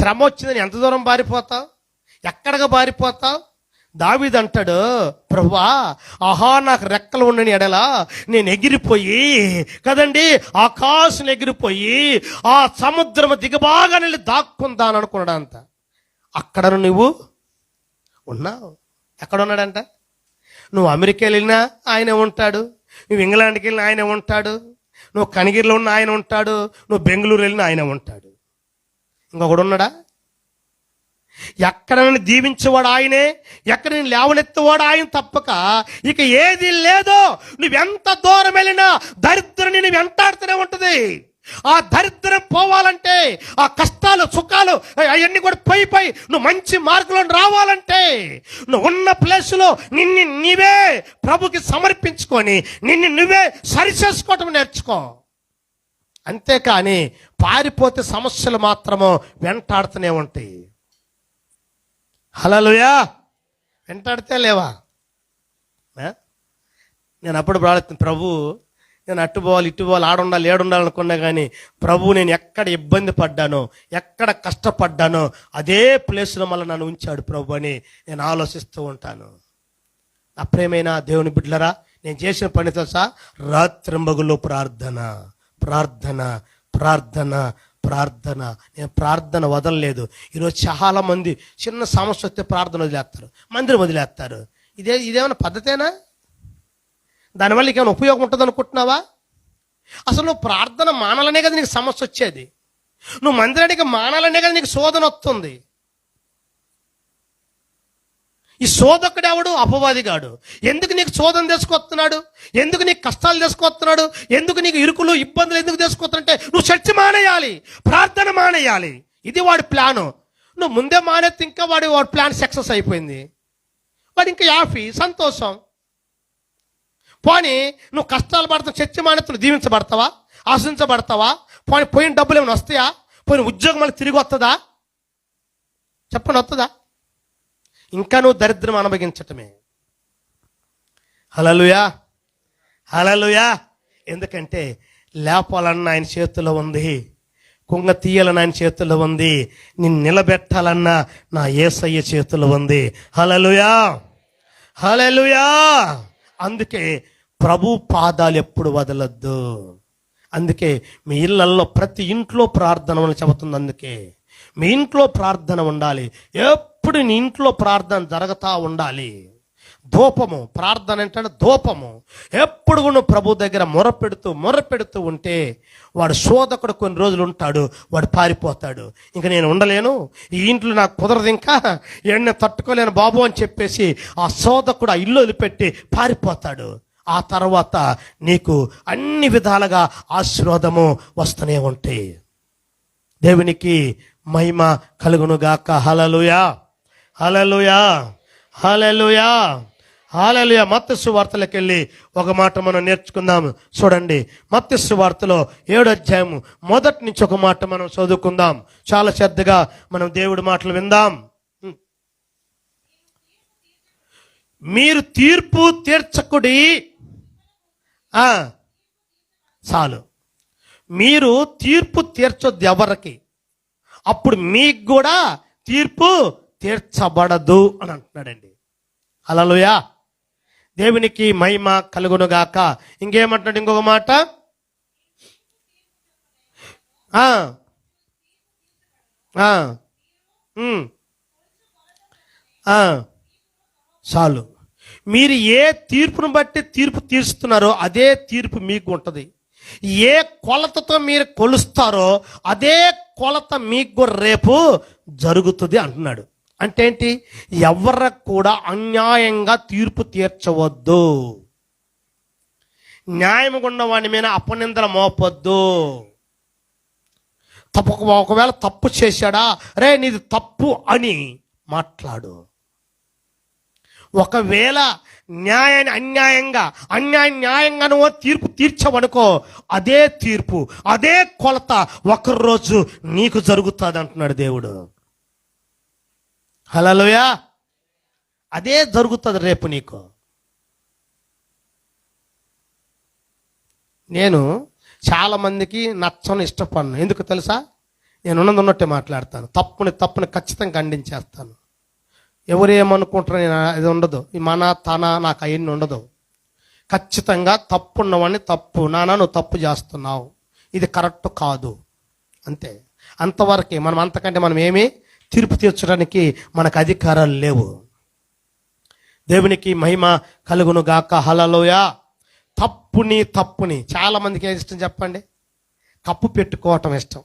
శ్రమ వచ్చిందని ఎంత దూరం పారిపోతావు? ఎక్కడికి పారిపోతావు? దావీదు అంటాడు ప్రభువా ఆహా నాకు రెక్కలు ఉండని ఎడలా నేను ఎగిరిపోయి కదండి ఆకాశం ఎగిరిపోయి ఆ సముద్రము దిగబాగా వెళ్ళి దాక్కుందాను అనుకున్నాడు అంత అక్కడ నువ్వు ఉన్నావు. ఎక్కడ ఉన్నాడంట నువ్వు అమెరికా వెళ్ళినా ఆయనే ఉంటాడు. నువ్వు ఇంగ్లాండ్కి వెళ్ళినా ఆయనే ఉంటాడు. నువ్వు కనిగిరిలో ఉన్న ఆయన ఉంటాడు. నువ్వు బెంగళూరు వెళ్ళినా ఆయన ఉంటాడు. ఇంకొకడు ఉన్నాడా ఎక్కడ నన్ను దీవించేవాడు ఆయనే ఎక్కడ నేను లేవనెత్తేవాడు ఆయన తప్పక. ఇక ఏది లేదో నువ్వెంత దూరం వెళ్ళినా దరిద్రం నేను వెంటాడుతూనే ఉంటుంది. ఆ దరిద్రం పోవాలంటే ఆ కష్టాలు సుఖాలు అవన్నీ కూడా పోయి పోయి నువ్వు మంచి మార్గంలో రావాలంటే నువ్వు ఉన్న ప్లేస్లో నిన్ను నీవే ప్రభుకి సమర్పించుకొని నిన్ను నువ్వే సరిచేసుకోవటం నేర్చుకో. అంతేకాని పారిపోతే సమస్యలు మాత్రము వెంటాడుతూనే ఉంటాయి. హలోయా వెంటాడితే లేవా? నేను అప్పుడు ప్రార్థిస్తాను ప్రభు నేను అట్టు పోవాలి ఇటు పోవాలి ఆడుండాలి ఏడుండాలి అనుకున్నా కానీ ప్రభు నేను ఎక్కడ ఇబ్బంది పడ్డానో ఎక్కడ కష్టపడ్డానో అదే ప్లేస్లో మళ్ళీ నన్ను ఉంచాడు ప్రభు అని నేను ఆలోచిస్తూ ఉంటాను. నా ప్రేమైన దేవుని బిడ్డలరా నేను చేసిన పని తెలుసా? రాత్రింబగులో ప్రార్థన. ప్రార్థన ప్రార్థన ప్రార్థన. నేను ప్రార్థన వదలలేదు. ఈరోజు చాలా మంది చిన్న సమస్య వస్తే ప్రార్థన వదిలేస్తారు. మందిరం వదిలేస్తారు. ఇదే ఇదేమైనా పద్ధతేనా? దానివల్ల ఇంకేమైనా ఉపయోగం ఉంటుంది అనుకుంటున్నావా? అసలు నువ్వు ప్రార్థన మానాలనే కదా నీకు సమస్య వచ్చేది. నువ్వు మందిరానికి మానాలనే కదా నీకు శోధన వస్తుంది. ఈ శోధకుడెవడు అపవాదిగాడు ఎందుకు నీకు శోధన తీసుకొస్తున్నాడు? ఎందుకు నీకు కష్టాలు తీసుకొస్తున్నాడు? ఎందుకు నీకు ఇరుకులు ఇబ్బందులు ఎందుకు తీసుకొస్తున్నాడంటే నువ్వు చర్చ మానేయాలి ప్రార్థన మానేయాలి. ఇది వాడి ప్లాను. నువ్వు ముందే మానేస్తే ఇంకా వాడి వాడి ప్లాన్ సక్సెస్ అయిపోయింది. వాడు ఇంకా యాఫీ సంతోషం. పోనీ నువ్వు కష్టాలు పడతావు చర్చ మానేస్తే నువ్వు దీవించబడతావా? ఆశించబడతావా? పోనీ పోయిన డబ్బులు ఏమైనా వస్తాయా? పోయిన ఉద్యోగం మళ్ళీ తిరిగి వస్తుందా చెప్పండి వస్తుందా ఇంకా నువ్వు దరిద్రం అనుభవించటమే. హలలుయా హలలుయా ఎందుకంటే లేపాలన్న ఆయన చేతిలో ఉంది. కుంగ తీయాలని ఆయన చేతిలో ఉంది. నిన్ను నిలబెట్టాలన్న నా ఏసయ్య చేతిలో ఉంది. హలలుయా హలలుయా అందుకే ప్రభు పాదాలు ఎప్పుడు వదలొద్దు. అందుకే మీ ఇళ్ళల్లో ప్రతి ఇంట్లో ప్రార్థన చెబుతుంది. అందుకే మీ ఇంట్లో ప్రార్థన ఉండాలి. ఎప్పుడు నీ ఇంట్లో ప్రార్థన జరుగుతూ ఉండాలి? ధూపము. ప్రార్థన అంటే ధూపము. ఎప్పుడు కూడా నువ్వు ప్రభు దగ్గర మొరపెడుతూ మొరపెడుతూ ఉంటే వాడు శోధకుడు కొన్ని రోజులు ఉంటాడు వాడు పారిపోతాడు. ఇంకా నేను ఉండలేను. ఈ ఇంట్లో నాకు కుదరదు ఇంకా. ఎండ తట్టుకోలేను బాబు అని చెప్పేసి ఆ శోధకుడు ఆ ఇల్లు వదిలిపెట్టి పారిపోతాడు. ఆ తర్వాత నీకు అన్ని విధాలుగా ఆశీర్వాదము వస్తూనే ఉంటాయి. దేవునికి మహిమ కలుగునుగాక. హలలుయా హలలుయా హలలుయా హాలలుయ మత్స్సు వార్తలకు వెళ్ళి ఒక మాట మనం నేర్చుకుందాం. చూడండి మత్స్సు వార్తలో ఏడు అధ్యాయము మొదటి నుంచి ఒక మాట మనం చదువుకుందాం. చాలా శ్రద్ధగా మనం దేవుడి మాటలు విందాం. మీరు తీర్పు తీర్చకుడి. చాలు. మీరు తీర్పు తీర్చొద్దు ఎవరికి. అప్పుడు మీకు కూడా తీర్పు తీర్చబడదు అని అంటున్నాడండి. అలలుయా దేవునికి మహిమ కలుగునుగాక ఇంకేమంటున్నాడు ఇంకొక మాట? చాలు. మీరు ఏ తీర్పును బట్టి తీర్పు తీరుస్తున్నారో అదే తీర్పు మీకు ఉంటుంది. ఏ కొలతతో మీరు కొలుస్తారో అదే కొలత మీకు కూడా రేపు జరుగుతుంది అంటున్నాడు. అంటే ఏంటి ఎవరికి కూడా అన్యాయంగా తీర్పు తీర్చవద్దు. న్యాయముగున్న వాడి మీద అపనిందల మోపొద్దు. తప్పు ఒకవేళ తప్పు చేశాడా? రే నీది తప్పు అని మాట్లాడు. ఒకవేళ న్యాయాన్ని అన్యాయంగా అన్యాయం న్యాయంగా నువ్వు తీర్పు తీర్చవనుకో అదే తీర్పు అదే కొలత ఒకరోజు నీకు జరుగుతుంది అంటున్నాడు దేవుడు. హలలోయా అదే జరుగుతుంది రేపు నీకు. నేను చాలామందికి నచ్చను నచ్చని ఇష్టపడను. ఎందుకు తెలుసా? నేను ఉన్నది ఉన్నట్టే మాట్లాడతాను. తప్పుని తప్పుని ఖచ్చితంగా ఖండించేస్తాను. ఎవరేమనుకుంటారో నేను ఇది ఉండదు. ఈ మన తన నాకు అవన్నీ ఉండదు. ఖచ్చితంగా తప్పు ఉన్నవాడిని తప్పు నానా నువ్వు తప్పు చేస్తున్నావు. ఇది కరెక్ట్ కాదు. అంతే. అంతవరకే మనం అంతకంటే మనం ఏమీ తీర్పు తీర్చడానికి మనకు అధికారాలు లేవు. దేవునికి మహిమ కలుగును గాక. హలలోయ తప్పుని తప్పుని చాలా మందికి ఏం ఇష్టం చెప్పండి? కప్పు పెట్టుకోవటం ఇష్టం.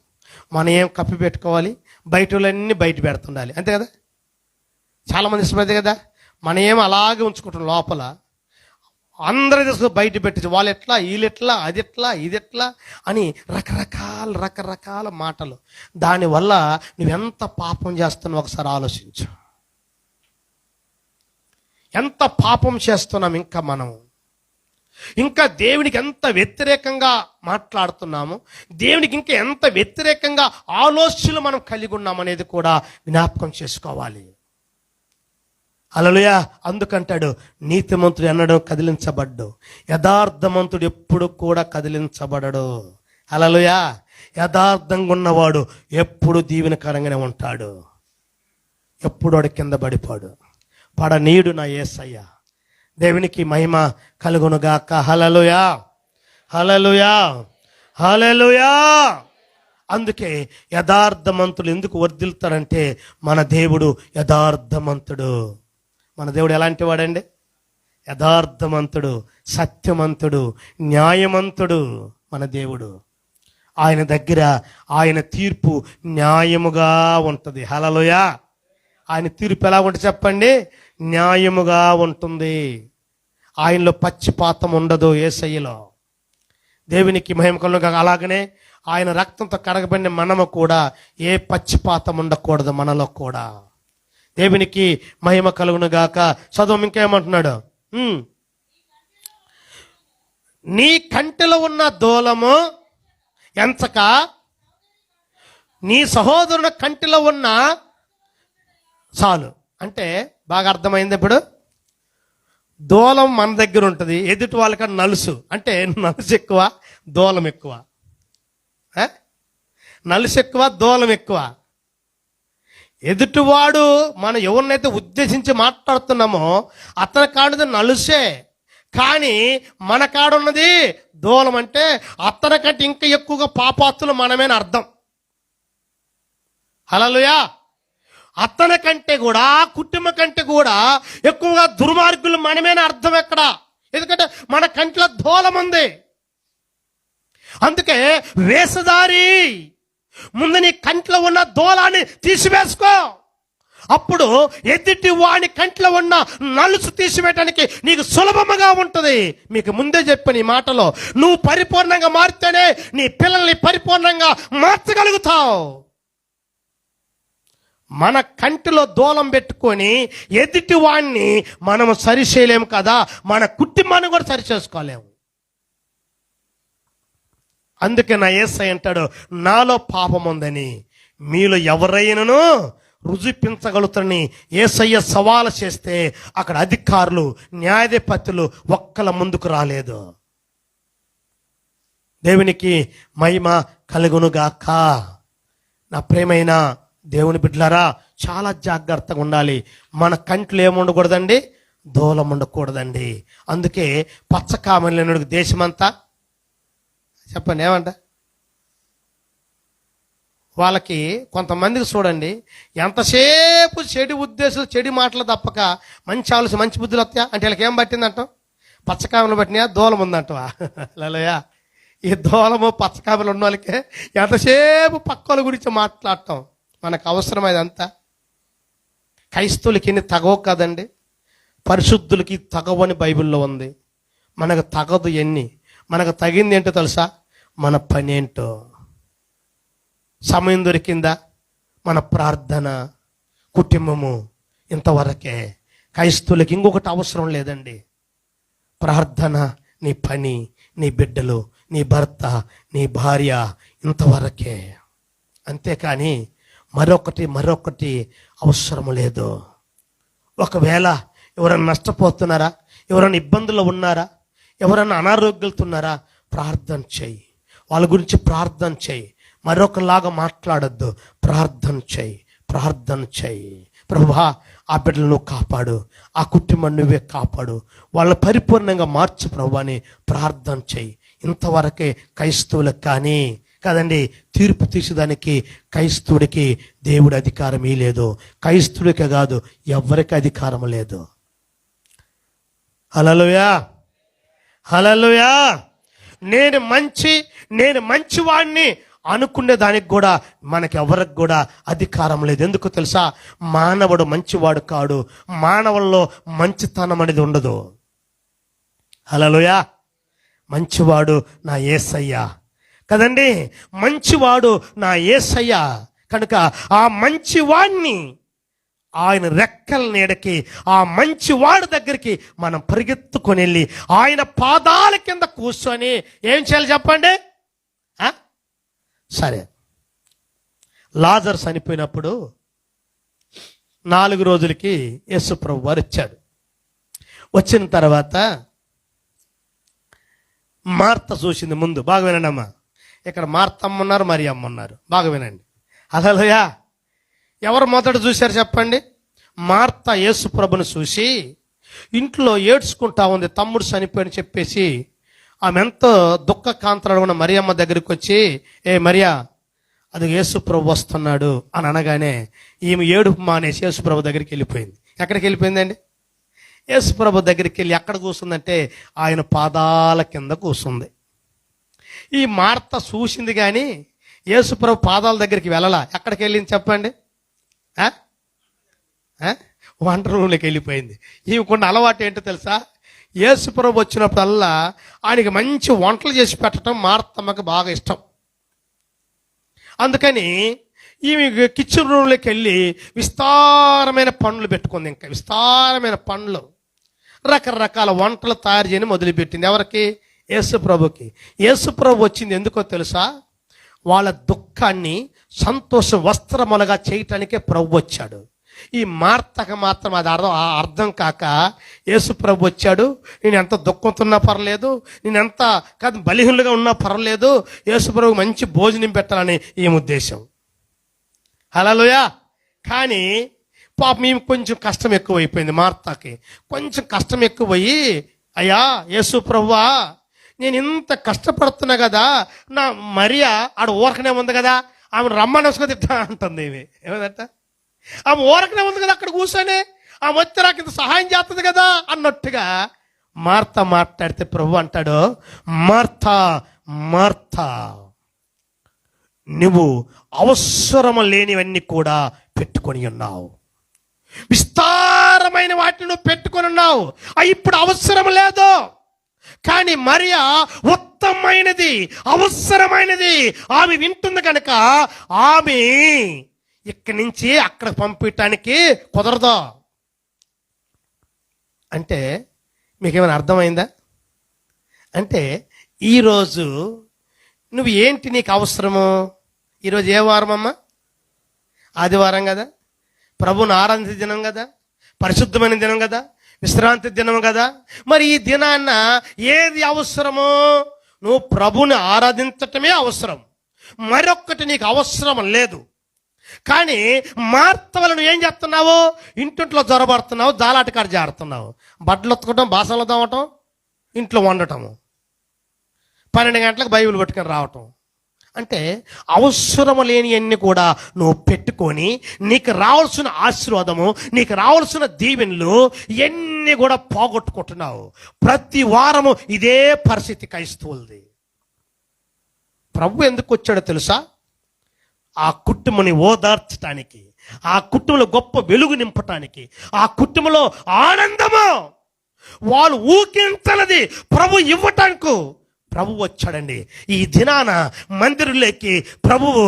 మనం ఏం కప్పు పెట్టుకోవాలి? బయట వాళ్ళన్నీ బయట పెడుతుండాలి. అంతే కదా? చాలామంది ఇష్టమైంది కదా? మనం ఏం అలాగే ఉంచుకుంటాం లోపల. అందరి తీసుకు బయట పెట్టించి వాళ్ళు ఎట్లా వీళ్ళు ఎట్లా అది ఎట్లా ఇది ఎట్లా అని రకరకాల రకరకాల మాటలు. దానివల్ల నువ్వెంత పాపం చేస్తున్నావు ఒకసారి ఆలోచించు. ఎంత పాపం చేస్తున్నాం ఇంకా మనం? ఇంకా దేవునికి ఎంత వ్యతిరేకంగా మాట్లాడుతున్నాము? దేవునికి ఇంకా ఎంత వ్యతిరేకంగా ఆలోచనలు మనం కలిగి ఉన్నామనేది కూడా జ్ఞాపకం చేసుకోవాలి. అలలుయ. అందుకంటాడు నీతిమంతుడు ఎన్నడూ కదిలించబడ్డు. యథార్థమంతుడు ఎప్పుడు కూడా కదిలించబడడు. అలలుయ. యథార్థంగా ఉన్నవాడు ఎప్పుడు దీవెనకరంగానే ఉంటాడు. ఎప్పుడు వాడు కింద పడిపోడు. పడనీయుడు నా ఏసయ్య. దేవునికి మహిమ కలుగునుగాక. హలలుయా. హలలుయా. హలలుయా. అందుకే యథార్థమంతులు ఎందుకు వర్ధిల్తారంటే మన దేవుడు యథార్థమంతుడు. మన దేవుడు ఎలాంటి వాడండి యథార్థమంతుడు సత్యమంతుడు న్యాయమంతుడు మన దేవుడు. ఆయన దగ్గర ఆయన తీర్పు న్యాయముగా ఉంటుంది. హలలోయా ఆయన తీర్పు ఎలా ఉంటుంది చెప్పండి? న్యాయముగా ఉంటుంది. ఆయనలో పచ్చిపాతం ఉండదు ఏసయ్యలో. దేవునికి మహిమ అలాగనే ఆయన రక్తంతో కడగబడిన మనము కూడా ఏ పచ్చిపాతం ఉండకూడదు మనలో కూడా. దేవునికి మహిమ కలుగును గాక. చదువు ఇంకేమంటున్నాడు? నీ కంటిలో ఉన్న దూలము ఎంచక? నీ సహోదరుని కంటిలో ఉన్న చాలు. అంటే బాగా అర్థమైంది ఇప్పుడు? దూలం మన దగ్గర ఉంటుంది ఎదుటి వాళ్ళకన్నా నలుసు. అంటే నలుసు ఎక్కువ దూలం ఎక్కువ. నలుసు ఎక్కువ దూలం ఎక్కువ. ఎదుటివాడు మనం ఎవరినైతే ఉద్దేశించి మాట్లాడుతున్నామో అతని కాడుది నలుసే. కానీ మన కాడున్నది దూలం అంటే అతనికంటే ఇంకా ఎక్కువగా పాపాత్తులు మనమేన అర్థం. హలలుయా అతని కంటే కూడా కుటుంబ కుటుంబం కంటే కూడా ఎక్కువగా దుర్మార్గులు మనమేన అర్థం ఎక్కడ? ఎందుకంటే మన కంట్లో దూలం ఉంది. అందుకే వేసదారి ముందు నీ కంట్లో ఉన్న దూలాన్ని తీసివేసుకో. అప్పుడు ఎదుటి వాని కంట్లో ఉన్న నలుసు తీసివేయటానికి నీకు సులభముగా ఉంటుంది. మీకు ముందే చెప్పిన ఈ మాటలో నువ్వు పరిపూర్ణంగా మారితేనే నీ పిల్లల్ని పరిపూర్ణంగా మార్చగలుగుతావు. మన కంటిలో దూలం పెట్టుకొని ఎదుటి వాణ్ణి మనము సరిచేయలేము కదా మన కుటుంబాన్ని కూడా సరిచేసుకోలేము. అందుకే నా ఏసై అంటాడు నాలో పాపం ఉందని మీలో ఎవరైనాను రుజుపించగలుగుతారని ఏసయ్య సవాలు చేస్తే అక్కడ అధికారులు న్యాయాధిపతులు ఒక్కల ముందుకు రాలేదు. దేవునికి మహిమ కలుగునుగాక నా ప్రేమైన దేవుని బిడ్డలారా చాలా జాగ్రత్తగా ఉండాలి. మన కంట్లో ఏముండకూడదండి దూలం ఉండకూడదండి. అందుకే పచ్చకామని దేశమంతా చెప్పండి ఏమంట? వాళ్ళకి కొంతమందికి చూడండి ఎంతసేపు చెడు ఉద్దేశాలు చెడు మాటలు తప్పక మంచి ఆలోచన మంచి బుద్ధులు వస్తాయా? అంటే వీళ్ళకి ఏం పట్టిందంటాం? పచ్చకామలు పట్టినాయా దూలం ఉందంటవా? లలయా ఈ దూలము పచ్చకామలు ఉన్న వాళ్ళకే ఎంతసేపు పక్కల గురించి మాట్లాడటం మనకు అవసరం అదంతా క్రైస్తవులకి ఎన్ని తగవు కదండి. పరిశుద్ధులకి తగవని బైబిల్లో ఉంది. మనకు తగదు ఎన్ని? మనకు తగింది ఏంటో తెలుసా? మన పని ఏంటో సమయం దొరికిందా? మన ప్రార్థన కుటుంబము ఇంతవరకే? క్రైస్తువులకి ఇంకొకటి అవసరం లేదండి. ప్రార్థన నీ పని నీ బిడ్డలు నీ భర్త నీ భార్య ఇంతవరకే. అంతేకాని మరొకటి మరొకటి అవసరం లేదు. ఒకవేళ ఎవరైనా నష్టపోతున్నారా? ఎవరైనా ఇబ్బందులు ఉన్నారా? ఎవరైనా అనారోగ్యాలుతున్నారా ప్రార్థన చేయి. వాళ్ళ గురించి ప్రార్థన చేయి. మరొకలాగా మాట్లాడొద్దు. ప్రార్థన చెయ్యి ప్రార్థన చెయ్యి ప్రభా ఆ బిడ్డలను కాపాడు. ఆ కుటుంబం నువ్వే కాపాడు. వాళ్ళ పరిపూర్ణంగా మార్చు ప్రభు అని ప్రార్థన చెయ్యి ఇంతవరకే క్రైస్తవులకు కానీ కదండి తీర్పు తీసేదానికి క్రైస్తవుడికి దేవుడి అధికారం లేదు క్రైస్తవుడికే కాదు ఎవరికి అధికారం లేదు. అలలోయా హలలుయా నేను మంచి నేను మంచివాడిని అనుకునే దానికి కూడా మనకి ఎవరికి కూడా అధికారం లేదు. ఎందుకు తెలుసా? మానవుడు మంచివాడు కాడు. మానవుల్లో మంచితనం అనేది ఉండదు. హలలుయా మంచివాడు నా ఏసయ్యా. కదండి? మంచివాడు నా ఏసయ్యా. కనుక ఆ మంచివాణ్ణి ఆయన రెక్కల నీడకి ఆ మంచి వాడి దగ్గరికి మనం పరిగెత్తుకొని వెళ్ళి ఆయన పాదాల కింద కూర్చొని ఏం చేయాలి చెప్పండి? సరే. లాజర్ చనిపోయినప్పుడు నాలుగు రోజులకి యేసుప్రభు వారు వచ్చాడు. వచ్చిన తర్వాత మార్త చూసింది ముందు. బాగా వినండి అమ్మా ఇక్కడ మార్తమ్మ ఉన్నారు మరి అమ్మ ఉన్నారు. బాగా వినండి. అసలుయా ఎవరు మొదట చూశారు చెప్పండి? మార్త యేసుప్రభుని చూసి ఇంట్లో ఏడ్చుకుంటా ఉంది తమ్ముడు చనిపోయని చెప్పేసి ఆమె ఎంతో దుఃఖకాంతలు ఉన్న మరియమ్మ దగ్గరికి వచ్చి ఏ మరియా అది యేసుప్రభు వస్తున్నాడు అని అనగానే ఈమె ఏడుపు మానేసి యేసుప్రభు దగ్గరికి వెళ్ళిపోయింది. ఎక్కడికి వెళ్ళిపోయిందండి? యేసుప్రభు దగ్గరికి వెళ్ళి ఎక్కడ కూర్చుందంటే ఆయన పాదాల కింద కూర్చుంది ఈ మార్త చూసింది కానీ యేసుప్రభు పాదాల దగ్గరికి వెళ్ళలా. ఎక్కడికి వెళ్ళింది చెప్పండి? వంట రూమ్లోకి వెళ్ళిపోయింది. ఈమెకున్న అలవాటు ఏంటో తెలుసా? యేసుప్రభు వచ్చినప్పుడల్లా ఆయనకి మంచి వంటలు చేసి పెట్టడం మార్తమ్మకి బాగా ఇష్టం. అందుకని ఈమె కిచెన్ రూమ్లోకి వెళ్ళి విస్తారమైన పండ్లు పెట్టుకుంది ఇంకా. విస్తారమైన పండ్లు. రకరకాల వంటలు తయారు చేయని మొదలుపెట్టింది. ఎవరికి? యేసుప్రభుకి యేసుప్రభు వచ్చింది ఎందుకో తెలుసా? వాళ్ళ దుఃఖాన్ని సంతోష వస్త్రములుగా చేయటానికే ప్రభు వచ్చాడు. ఈ మార్తకు మాత్రం అది అర్థం ఆ అర్థం కాక యేసు ప్రభు వచ్చాడు. నేను ఎంత దుఃఖంతున్నా పర్లేదు. నేను ఎంత కాదు బలిహీనులుగా ఉన్నా పర్లేదు. యేసు ప్రభు మంచి భోజనం పెట్టాలని ఈ ఉద్దేశం. హలోయా కానీ పాప మేము కొంచెం కష్టం ఎక్కువైపోయింది మార్తాకి. కొంచెం కష్టం ఎక్కువయ్యి అయ్యా యేసు ప్రభువా నేను ఇంత కష్టపడుతున్నా కదా నా మరియా ఆడ ఊరకనే ఉంది కదా ఆమె రమ్మని వసుకొని తిట్టా అంటుంది ఇవి ఏమదంట? ఆమె ఊరకనే ఉంది కదా అక్కడ కూర్చొని ఆమె వచ్చి నాకు ఇంత సహాయం చేస్తుంది కదా అన్నట్టుగా మార్త మాట్లాడితే ప్రభు అంటాడు మార్త మార్త నువ్వు అవసరం లేనివన్నీ కూడా పెట్టుకొని ఉన్నావు. విస్తారమైన వాటిని నువ్వు పెట్టుకొని ఉన్నావు. ఇప్పుడు అవసరం లేదు. కానీ మరియా ఉత్తమమైనది అవసరమైనది. ఆమె వింటుంది కనుక ఆమె ఇక్కడి నుంచి అక్కడ పంపించటానికి కుదరదు? అంటే మీకేమైనా అర్థమైందా? అంటే ఈరోజు నువ్వు ఏంటి నీకు అవసరము? ఈరోజు ఏ వారం అమ్మా ఆదివారం కదా? ప్రభుని ఆరాధించే దినం కదా? పరిశుద్ధమైన దినం కదా? విశ్రాంతి దినం కదా. మరి ఈ దినాన్న ఏది అవసరమో నువ్వు ప్రభుని ఆరాధించటమే అవసరం. మరొక్కటి నీకు అవసరం లేదు. కానీ మార్తవలను ఏం చేస్తున్నావు? ఇంటింట్లో జ్వరబడుతున్నావు జాలాటకాడ జారుతున్నావు. బట్టలు ఉతుకోవటం బాసనలు తవ్వటం ఇంట్లో వండటము. పన్నెండు గంటలకు బైబిల్ పట్టుకొని రావటం. అంటే అవసరము లేనివన్నీ కూడా నువ్వు పెట్టుకొని నీకు రావాల్సిన ఆశీర్వాదము నీకు రావాల్సిన దీవెనలు ఎన్ని కూడా పోగొట్టుకుంటున్నావు. ప్రతి వారము ఇదే పరిస్థితి క్రైస్తవులది. ప్రభు ఎందుకు వచ్చాడో తెలుసా? ఆ కుటుంబని ఓదార్చటానికి ఆ కుటుంబంలో గొప్ప వెలుగు నింపటానికి ఆ కుటుంబంలో ఆనందము. వాళ్ళు ఊకించలది ప్రభు ఇవ్వటానికి ప్రభు వచ్చాడండి. ఈ దినాన మందిరంలోకి ప్రభువు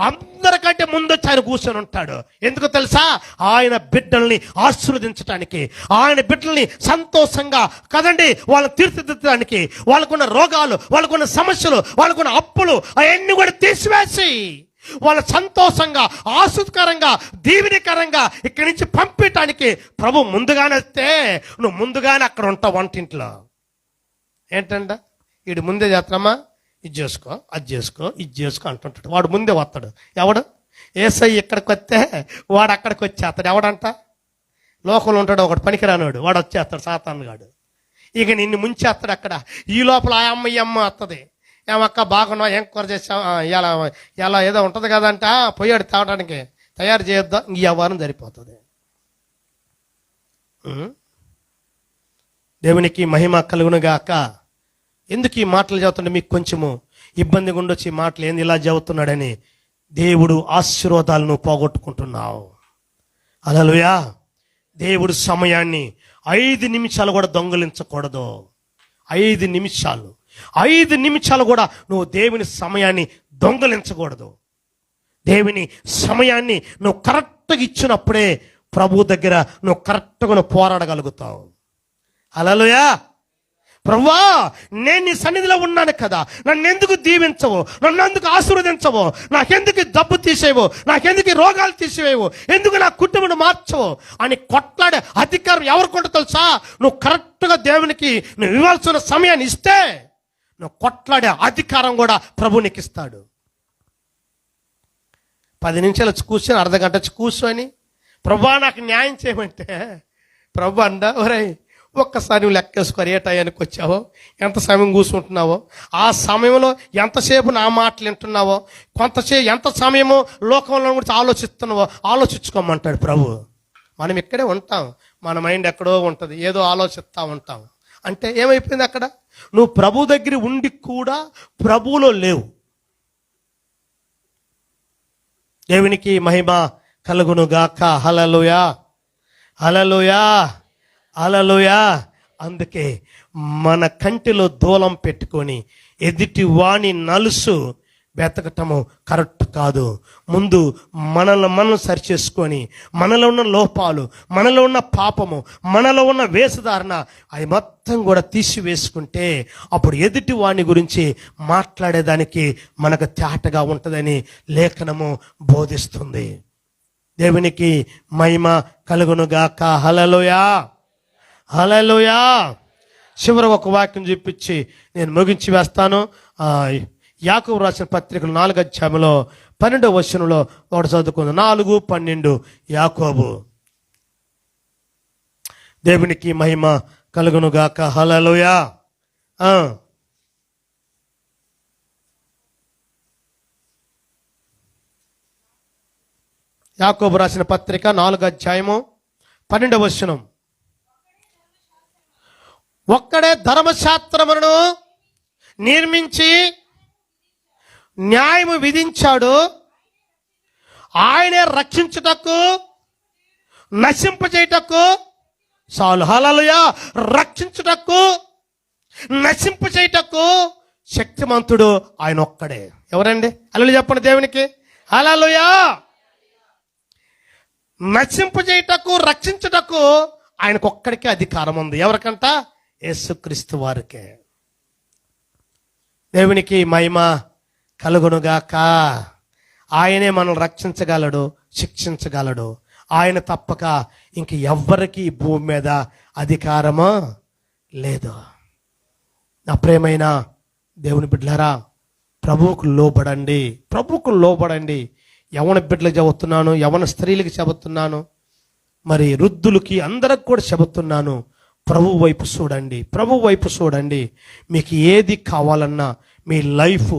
అందరికంటే ముందు వచ్చాయని ఆయన కూర్చొని ఉంటాడు. ఎందుకు తెలుసా? ఆయన బిడ్డల్ని ఆశీర్వదించడానికి ఆయన బిడ్డల్ని సంతోషంగా కదండి వాళ్ళని తీర్చిదిద్దడానికి వాళ్ళకున్న రోగాలు వాళ్ళకున్న సమస్యలు వాళ్ళకున్న అప్పులు అవన్నీ కూడా తీసివేసి వాళ్ళ సంతోషంగా ఆసక్తికరంగా దీవెనకరంగా ఇక్కడి నుంచి పంపించడానికి ప్రభు ముందుగానే వస్తే నువ్వు ముందుగానే అక్కడ ఉంటావు వంటింట్లో. ఏంటంటే? వీడు ముందే చేస్తామా? ఇది చేసుకో అది చేసుకో ఇది చేసుకో అంటుంటాడు. వాడు ముందే వస్తాడు. ఎవడు? ఏసై ఇక్కడికి వస్తే వాడు అక్కడికి వచ్చేస్తాడు. ఎవడంట? లోకంలో ఉంటాడు ఒకడు పనికిరానోడు. వాడు వచ్చేస్తాడు సాతాన్గాడు ఇక నిన్ను ముంచేస్తాడు అక్కడ. ఈ లోపల ఆ అమ్మ ఈ అమ్మ వస్తుంది ఏమక్క బాగున్నా ఏం కూర చేసాం ఎలా ఎలా ఏదో ఉంటుంది కదంట. పోయాడు తాగడానికి. తయారు చేయొద్దా? ఈ వ్యవహారం సరిపోతుంది దేవునికి మహిమ కలుగునుగాక. ఎందుకు ఈ మాటలు చదువుతుంటే మీకు కొంచెము ఇబ్బందిగా ఉండొచ్చు? ఈ మాటలు ఏంది ఇలా చదువుతున్నాడని దేవుడు ఆశీర్వాదాలను పోగొట్టుకుంటున్నావు. అలలుయా దేవుడు సమయాన్ని ఐదు నిమిషాలు కూడా దొంగలించకూడదు. ఐదు నిమిషాలు. ఐదు నిమిషాలు కూడా నువ్వు దేవుని సమయాన్ని దొంగలించకూడదు. దేవుని సమయాన్ని నువ్వు కరెక్ట్గా ఇచ్చినప్పుడే ప్రభు దగ్గర నువ్వు కరెక్ట్గా నువ్వు పోరాడగలుగుతావు. అలలుయా ప్రవ్వా నేను నీ సన్నిధిలో ఉన్నాను కదా. నన్ను ఎందుకు దీవించవు? నన్ను ఎందుకు ఆశీర్వదించవు? నాకెందుకు ఈ జబ్బు తీసేవు? నాకెందుకు రోగాలు తీసివేవు? ఎందుకు నా కుటుంబం మార్చవు? అని కొట్లాడే అధికారం ఎవరికి తెలుసా? నువ్వు కరెక్ట్గా దేవునికి నువ్వు ఇవ్వాల్సిన సమయాన్ని ఇస్తే నువ్వు కొట్లాడే అధికారం కూడా ప్రభు నీకు ఇస్తాడు. పది నిమిషాలు వచ్చి కూర్చొని అర్ధ గంట వచ్చి కూర్చొని ప్రభా నాకు న్యాయం చేయమంటే ప్రభు అండ ఒరేయ్ ఒక్కసారి నువ్వు లెక్కేసుకోరు ఏ టయానికి వచ్చావో ఎంత సమయం కూర్చుంటున్నావో ఆ సమయంలో ఎంతసేపు నా మాటలు వింటున్నావో కొంతసేపు ఎంత సమయమో లోకంలో గురించి ఆలోచిస్తున్నావో ఆలోచించుకోమంటాడు ప్రభు. మనం ఇక్కడే ఉంటాం మన మైండ్ ఎక్కడో ఉంటుంది ఏదో ఆలోచిస్తూ ఉంటాం. అంటే ఏమైపోయింది అక్కడ? నువ్వు ప్రభు దగ్గర ఉండి కూడా ప్రభువులో లేవు. దేవునికి మహిమ కలుగును గాక హలలుయా హలలుయా అలలోయా. అందుకే మన కంటిలో దూలం పెట్టుకొని ఎదుటి వాణి నలుసు వెతకటము కరెక్ట్ కాదు. ముందు మనల్ని మనం సరిచేసుకొని మనలో ఉన్న లోపాలు మనలో ఉన్న పాపము మనలో ఉన్న వేషధారణ అవి మొత్తం కూడా తీసివేసుకుంటే అప్పుడు ఎదుటి వాణి గురించి మాట్లాడేదానికి మనకు తేటగా ఉంటుందని లేఖనము బోధిస్తుంది. దేవునికి మహిమ కలుగునుగాక. హలలోయా హలలోయా చివరి ఒక వాక్యం చూపించి నేను ముగించి వేస్తాను. ఆ, యాకోబు రాసిన పత్రికలు నాలుగు అధ్యాయంలో పన్నెండవ వచనంలో ఒకటి చదువుకుంది. నాలుగు పన్నెండు యాకోబు. దేవునికి మహిమ కలుగునుగాక. హలలోయా యాకోబు రాసిన పత్రిక నాలుగు అధ్యాయము పన్నెండవ వచనం. ఒక్కడే ధర్మశాస్త్రమును నిర్మించి న్యాయము విధించాడు. ఆయనే రక్షించుటకు నశింపచేయటకు సాలు హలలుయా రక్షించుటకు నశింపచేయటకు శక్తిమంతుడు ఆయన ఒక్కడే. ఎవరండి? అల్లు చెప్పండి దేవునికి. హలలుయా నశింపజేయటకు రక్షించుటకు ఆయనకు ఒక్కడికే అధికారం ఉంది ఎవరికంట? యేసుక్రీస్తు వారికే. దేవునికి మహిమ కలుగునుగాక. ఆయనే మనం రక్షించగలడు శిక్షించగలడు. ఆయన తప్పక ఇంక ఎవ్వరికి భూమి మీద అధికారము లేదు. నా ప్రేమైన దేవుని బిడ్డలారా ప్రభువుకు లోబడండి. ప్రభువుకు లోబడండి. యవన బిడ్డలకు చెబుతున్నాను యవన స్త్రీలకు చెబుతున్నాను మరి వృద్ధులకి అందరికి కూడా చెబుతున్నాను. ప్రభు వైపు చూడండి. ప్రభు వైపు చూడండి. మీకు ఏది కావాలన్నా మీ లైఫ్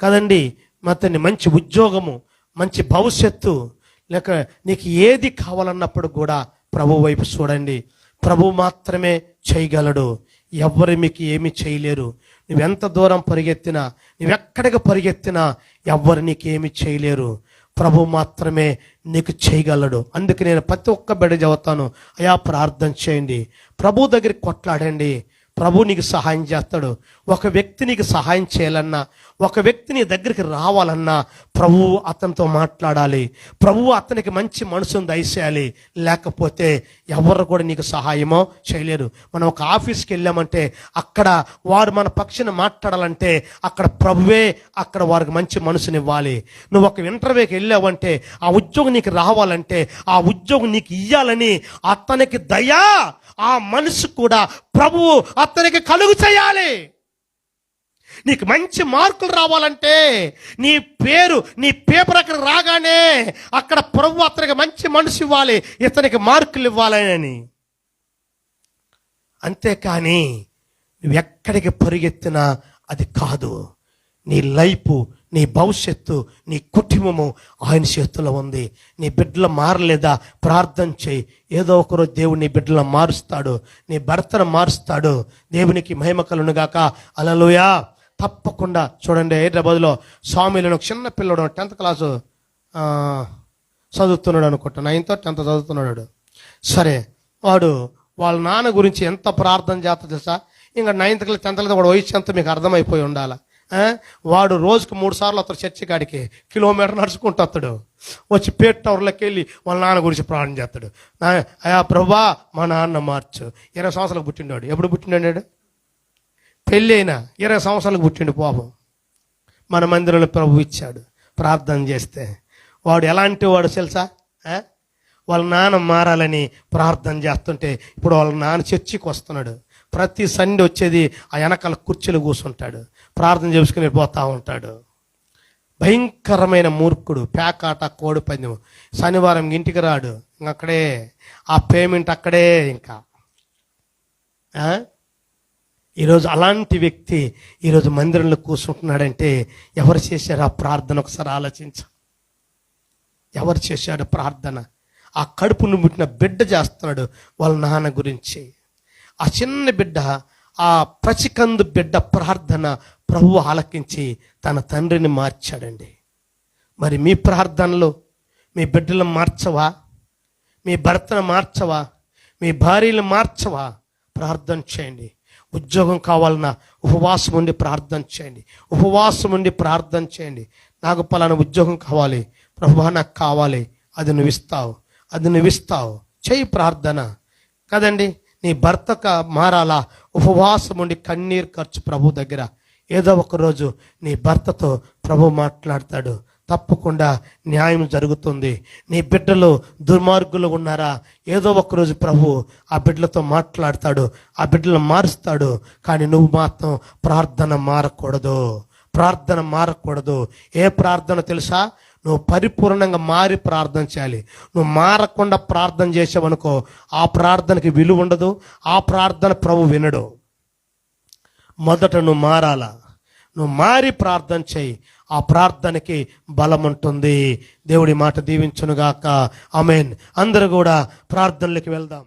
కదండి. మతని మంచి ఉద్యోగము మంచి భవిష్యత్తు లేక నీకు ఏది కావాలన్నప్పుడు కూడా ప్రభు వైపు చూడండి. ప్రభు మాత్రమే చేయగలడు. ఎవ్వరు మీకు ఏమి చేయలేరు. నువ్వెంత దూరం పరిగెత్తినా నువ్వెక్కడికి పరిగెత్తినా ఎవ్వరు నీకేమి చేయలేరు. ప్రభు మాత్రమే నీకు చేయగలడు. అందుకే నేను ప్రతి ఒక్క బిడ్డ చదువుతాను అయా ప్రార్థన చేయండి. ప్రభు దగ్గరికి కొట్లాడండి. ప్రభు నీకు సహాయం చేస్తాడు. ఒక వ్యక్తి నీకు సహాయం చేయాలన్నా ఒక వ్యక్తి నీ దగ్గరికి రావాలన్నా ప్రభువు అతనితో మాట్లాడాలి. ప్రభువు అతనికి మంచి మనసును దయచేయాలి. లేకపోతే ఎవరు కూడా నీకు సహాయమో చేయలేరు. మనం ఒక ఆఫీస్కి వెళ్ళామంటే అక్కడ వారు మన పక్షిని మాట్లాడాలంటే అక్కడ ప్రభువే అక్కడ వారికి మంచి మనసునివ్వాలి. నువ్వు ఒక ఇంటర్వ్యూకి వెళ్ళావంటే ఆ ఉద్యోగం నీకు రావాలంటే ఆ ఉద్యోగం నీకు ఇయ్యాలని అతనికి దయా ఆ మనసు కూడా ప్రభువు అతనికి కలుగు చేయాలి. నీకు మంచి మార్కులు రావాలంటే నీ పేరు నీ పేపర్ అక్కడ రాగానే అక్కడ ప్రభు అతనికి మంచి మనసు ఇవ్వాలి ఇతనికి మార్కులు ఇవ్వాలని. అంతేకాని నువ్వు ఎక్కడికి పరిగెత్తినా అది కాదు. నీ లైఫ్ నీ భవిష్యత్తు నీ కుటుంబము ఆయన చేతిలో ఉంది. నీ బిడ్డలు మారలేదా? ప్రార్థన చేయి. ఏదో ఒకరోజు దేవుడు నీ బిడ్డలను మారుస్తాడు. నీ భర్తను మారుస్తాడు. దేవునికి మహిమ కలునుగాక అలలోయా తప్పకుండా చూడండి. హైదరాబాద్లో స్వామిలను ఒక చిన్న పిల్లడు టెన్త్ క్లాసు చదువుతున్నాడు అనుకుంటా. నైన్త్ టెన్త్ చదువుతున్నాడు. సరే వాడు వాళ్ళ నాన్న గురించి ఎంత ప్రార్థన చేస్తా తెలుసా? ఇంకా నైన్త్ క్లాస్ టెన్త్ క్లాస్ వాడు వయసు ఎంత మీకు అర్థమైపోయి ఉండాలి? వాడు రోజుకు మూడు సార్లు అతడు చర్చి కాడికి. కిలోమీటర్ నడుచుకుంటూ వస్తాడు. వచ్చి పేట్ టవర్లోకి వెళ్ళి వాళ్ళ నాన్న గురించి ప్రార్థన చేస్తాడు. అయా ప్రభా మా నాన్న మార్చు. ఇరవై సంవత్సరాలకు పుట్టిండాడు ఎప్పుడు పుట్టిండాడు పెళ్ళైన ఇరవై సంవత్సరాలకు పుట్టిండు పాపం. మన మందిరంలో ప్రభు ఇచ్చాడు ప్రార్థన చేస్తే. వాడు ఎలాంటి వాడు తెలుసా? వాళ్ళ నాన్న మారాలని ప్రార్థన చేస్తుంటే ఇప్పుడు వాళ్ళ నాన్న చర్చికి వస్తున్నాడు. ప్రతి సండే వచ్చేది ఆ వెనకాల కుర్చీలు కూర్చుంటాడు ప్రార్థన చేసుకుని పోతూ ఉంటాడు. భయంకరమైన మూర్ఖుడు పేకాట కోడి పందెం. శనివారం ఇంటికి రాడు. ఇంక అక్కడే ఆ పేమెంట్ అక్కడే ఇంకా. ఈరోజు అలాంటి వ్యక్తి ఈరోజు మందిరంలో కూర్చుంటున్నాడంటే ఎవరు చేశారు ఆ ప్రార్థన? ఒకసారి ఆలోచించ. ఎవరు చేశాడు ప్రార్థన? ఆ కడుపును ముట్టిన బిడ్డ చేస్తున్నాడు వాళ్ళ నాన్న గురించి. ఆ చిన్న బిడ్డ ఆ పసికందు బిడ్డ ప్రార్థన ప్రభు ఆలకించి తన తండ్రిని మార్చాడండి. మరి మీ ప్రార్థనలు మీ బిడ్డలను మార్చవా? మీ భర్తను మార్చవా? మీ భార్యను మార్చవా? ప్రార్థన చేయండి. ఉద్యోగం కావాలన్నా ఉపవాసం ఉండి ప్రార్థన చేయండి. ఉపవాసం ఉండి ప్రార్థన చేయండి. నాకు పలానా ఉద్యోగం కావాలి. ప్రభు నాకు కావాలి. అది నువ్వు ఇస్తావు అది నువ్వు ఇస్తావు చేయి ప్రార్థన. కదండి నీ భర్త మారాలా? ఉపవాసం ఉండి కన్నీరు ఖర్చు ప్రభు దగ్గర. ఏదో ఒక రోజు నీ భర్తతో ప్రభు మాట్లాడతాడు. తప్పకుండా న్యాయం జరుగుతుంది. నీ బిడ్డలు దుర్మార్గులు ఉన్నారా? ఏదో ఒకరోజు ప్రభు ఆ బిడ్డలతో మాట్లాడతాడు ఆ బిడ్డలు మారుస్తాడు. కానీ నువ్వు మాత్రం ప్రార్థన మారకూడదు. ప్రార్థన మారకూడదు. ఏ ప్రార్థన తెలుసా? నువ్వు పరిపూర్ణంగా మారి ప్రార్థన చేయాలి. నువ్వు మారకుండా ప్రార్థన చేసావనుకో ఆ ప్రార్థనకి విలువ ఉండదు ఆ ప్రార్థన ప్రభు వినడు. మొదట నువ్వు మారాలా? నువ్వు మారి ప్రార్థన చేయి. ఆ ప్రార్థనకి బలం ఉంటుంది దేవుడి మాట దీవించునుగాక. ఆమెన్. అందరూ కూడా ప్రార్థనలకు వెళ్దాం.